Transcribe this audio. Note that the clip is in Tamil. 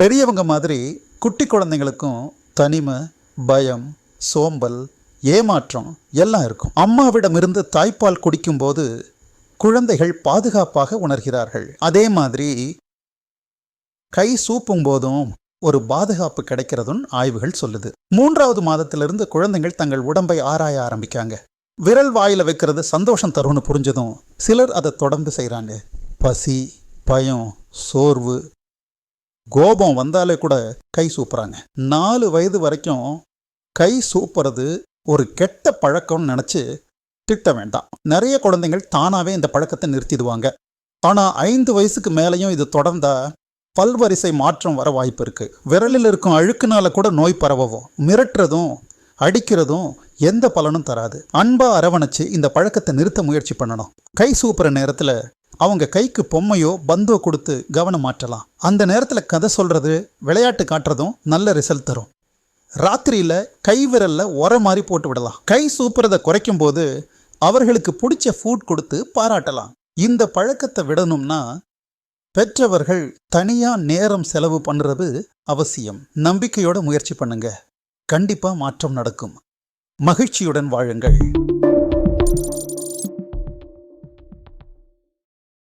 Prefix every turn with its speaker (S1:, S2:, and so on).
S1: பெரியவங்க மாதிரி குட்டி குழந்தைங்களுக்கும் தனிமை பயம் சோம்பல் ஏமாற்றம் எல்லாம் இருக்கும். அம்மாவிடமிருந்து தாய்ப்பால் குடிக்கும்போது குழந்தைகள் பாதுகாப்பாக உணர்கிறார்கள். அதே மாதிரி கை சூப்பும் போதும் ஒரு பாதுகாப்பு கிடைக்கிறதும் ஆய்வுகள் சொல்லுது. மூன்றாவது மாதத்திலிருந்து குழந்தைகள் தங்கள் உடம்பை ஆராய ஆரம்பிக்காங்க. விரல் வாயில வைக்கிறது சந்தோஷம் தரும்னு புரிஞ்சதும் சிலர் அதை தொடர்ந்து செய்கிறாங்க பசி பயம் சோர்வு கோபம் வந்தாலே கூட கை சூப்புறாங்க. நாலு வயது வரைக்கும் கை சூப்புறது ஒரு கெட்ட பழக்கம்னு நினச்சி திட்ட வேண்டாம். நிறைய குழந்தைகள் தானாகவே இந்த பழக்கத்தை நிறுத்திடுவாங்க. ஆனால் ஐந்து வயசுக்கு மேலேயும் இது தொடர்ந்தால் பல்வரிசை மாற்றம் வர வாய்ப்பு இருக்குது விரலில் இருக்கும் அழுக்குனால கூட நோய் பரவவும். மிரட்டுறதும் அடிக்கிறதும் எந்த பலனும் தராது. அன்பாக அரவணைச்சு இந்த பழக்கத்தை நிறுத்த முயற்சி பண்ணணும். கை சூப்புற நேரத்தில் அவங்க கைக்கு பொம்மையோ பந்தோ கொடுத்து கவனம் மாற்றலாம். அந்த நேரத்தில் கதை சொல்கிறது விளையாட்டு காட்டுறதும் நல்ல ரிசல்ட் தரும். ராத்திரியில் கை உரம் உர மாதிரி போட்டு விடலாம். கை சூப்புறதை குறைக்கும் போது அவர்களுக்கு பிடிச்ச ஃபுட் கொடுத்து பாராட்டலாம். இந்த பழக்கத்தை விடணும்னா பெற்றவர்கள் தனியாக நேரம் செலவு பண்ணுறது அவசியம். நம்பிக்கையோட முயற்சி பண்ணுங்க. கண்டிப்பாக மாற்றம் நடக்கும். மகிழ்ச்சியுடன் வாழுங்கள்.